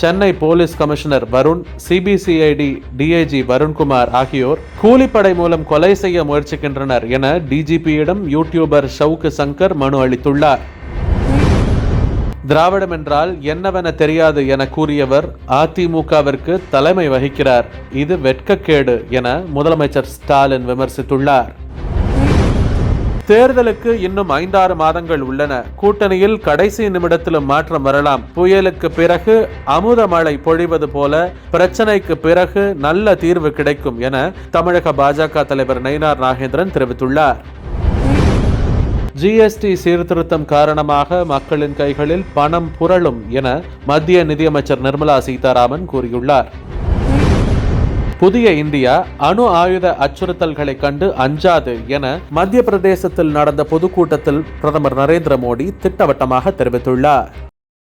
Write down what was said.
Chennai police commissioner Varun CBCID DIG Varun Kumar ஆகியோர் கூலிப்படை மூலம் கொலை செய்ய முயற்சிக்கின்றனர் என டிஜிபியிடம் யூடியூபர் ஷவுக்கு சங்கர் மனு அளித்துள்ளார். திராவிடம் என்றால் என்னவென தெரியாது என கூறியவர் அதிமுகவிற்கு தலைமை வகிக்கிறார். இது வெட்கக்கேடு என முதலமைச்சர் ஸ்டாலின் விமர்சித்துள்ளார். தேர்தலுக்கு இன்னும் ஐந்தாறு மாதங்கள் உள்ளன. கூட்டணியில் கடைசி நிமிடத்திலும் மாற்றம் வரலாம். புயலுக்கு பிறகு அமுத மழை பொழிவது போல பிரச்சனைக்கு பிறகு நல்ல தீர்வு கிடைக்கும் என தமிழக பாஜக தலைவர் நயினார் நாகேந்திரன் தெரிவித்துள்ளார். ஜிஎஸ்டி சீர்திருத்தம் காரணமாக மக்களின் கைகளில் பணம் புரளும் என மத்திய நிதியமைச்சர் நிர்மலா சீதாராமன் கூறியுள்ளார். புதிய இந்தியா அணு ஆயுத அச்சுறுத்தல்களை கண்டு அஞ்சாது என மத்திய பிரதேசத்தில் நடந்த பொதுக்கூட்டத்தில் பிரதமர் நரேந்திர மோடி திட்டவட்டமாக தெரிவித்துள்ளார்.